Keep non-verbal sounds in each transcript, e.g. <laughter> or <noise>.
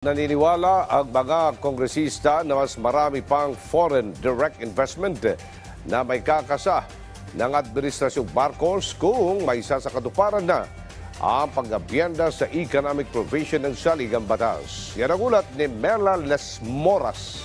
Naniniwala ang mga kongresista na mas marami pang foreign direct investment na may kakasa ng Administrasyong Marcos kung may sasakatuparan na ang pag-abyenda sa economic provision ng saligang batas. Yan ang ulat ni Merla Les Moras.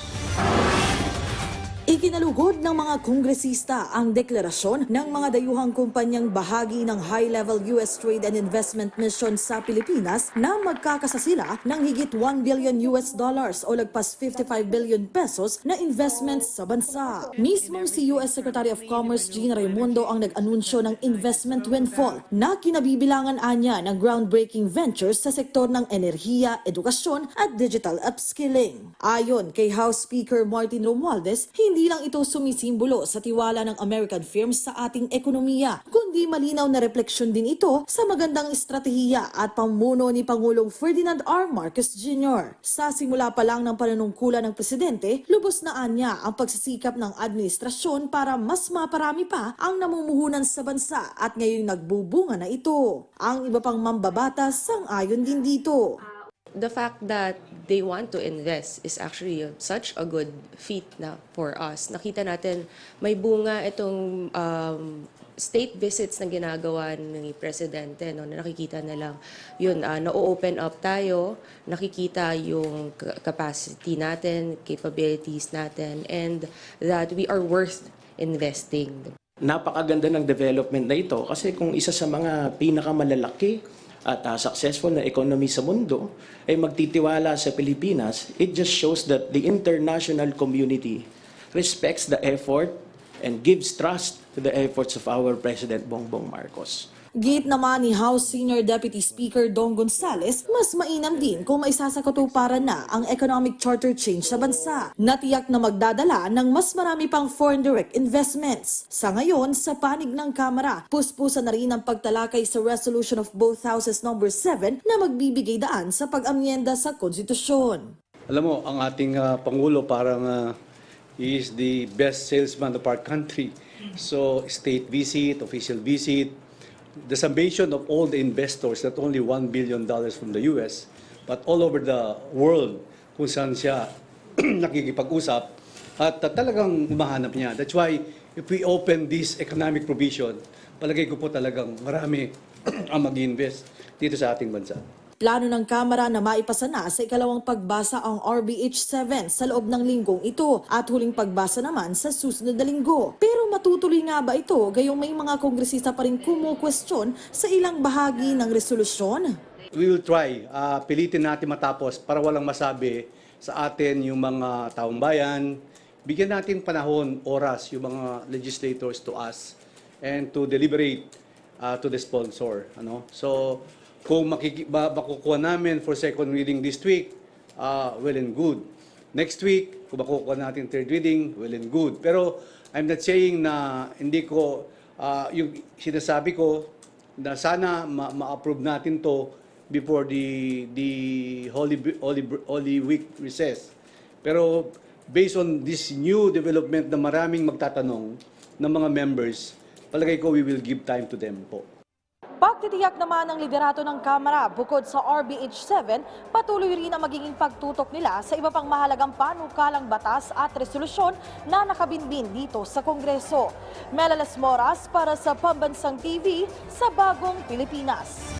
Ikinalugod ng mga kongresista ang deklarasyon ng mga dayuhang kumpanyang bahagi ng high-level US Trade and Investment Mission sa Pilipinas na magkakasa sila ng higit 1 billion US dollars o lagpas 55 billion pesos na investments sa bansa. Mismong si US Secretary of Commerce Gina Raimondo ang nag-anunsyo ng investment windfall na kinabibilangan anya ng groundbreaking ventures sa sektor ng enerhiya, edukasyon at digital upskilling. Ayon kay House Speaker Martin Romualdez, hindi lang ito sumisimbolo sa tiwala ng American firms sa ating ekonomiya, kundi malinaw na refleksyon din ito sa magandang estratehiya at pamuno ni Pangulong Ferdinand R. Marcos Jr. Sa simula pa lang ng panunungkulan ng presidente, lubos na anya ang pagsisikap ng administrasyon para mas maparami pa ang namumuhunan sa bansa at ngayong nagbubunga na ito. Ang iba pang mambabatas sang-ayon din dito. The fact that they want to invest is actually such a good feat na for us. Nakita natin may bunga itong um, state visits na ginagawa ni Presidente. No? Na nakikita na lang, yun, uh, na-open up tayo, nakikita yung ca- capacity natin, capabilities natin, and that we are worth investing. Napakaganda ng development na ito kasi kung isa sa mga pinakamalalaki at ah, successful na economy sa mundo ay magtitiwala sa Pilipinas, it just shows that the international community respects the effort and gives trust to the efforts of our President Bongbong Marcos. Git naman ni House Senior Deputy Speaker Dong Gonzales, mas mainam din kung may sasakatuparan na ang economic charter change sa bansa. Natiyak na magdadala ng mas marami pang foreign direct investments. Sa ngayon, sa panig ng Kamara, puspusan na rin ang pagtalakay sa resolution of both houses number 7 na magbibigay daan sa pag-amyenda sa konstitusyon. Alam mo, ang ating ah, Pangulo parang he is the best salesman of our country. So, state visit, official visit, the summation of all the investors, not only $1 billion from the US, but all over the world kung saan siya <clears throat> nakikipag-usap at ah, talagang humahanap niya. That's why if we open this economic provision, palagay ko po talagang marami <clears throat> ang mag-invest dito sa ating bansa. Plano ng Kamara na maipasa na sa ikalawang pagbasa ang RBH 7 sa loob ng linggong ito at huling pagbasa naman sa susunod na linggo. Pero matutuloy nga ba ito gayong may mga kongresista pa rin kumukwestiyon sa ilang bahagi ng resolusyon? We will try. Ah, pilitin natin matapos para walang masabi sa atin yung mga taong bayan. Bigyan natin panahon, oras, yung mga legislators to us and to deliberate ah, to the sponsor. Ano? So, kung makiki- ba- makukuha namin for second reading this week, ah, well and good. Next week, kung makukuha natin third reading, well and good. Pero I'm not saying na hindi ko, ah, yung sinasabi ko, na sana ma- ma-approve natin to before the the Holy Holy Holy Week recess. Pero based on this new development na maraming magtatanong ng mga members, palagay ko we will give time to them po. Pagtitiyak naman ng liderato ng Kamara bukod sa RBH 7, patuloy rin ang magiging pagtutok nila sa iba pang mahalagang panukalang batas at resolusyon na nakabinbin dito sa Kongreso. Melalas Moras para sa Pambansang TV sa Bagong Pilipinas.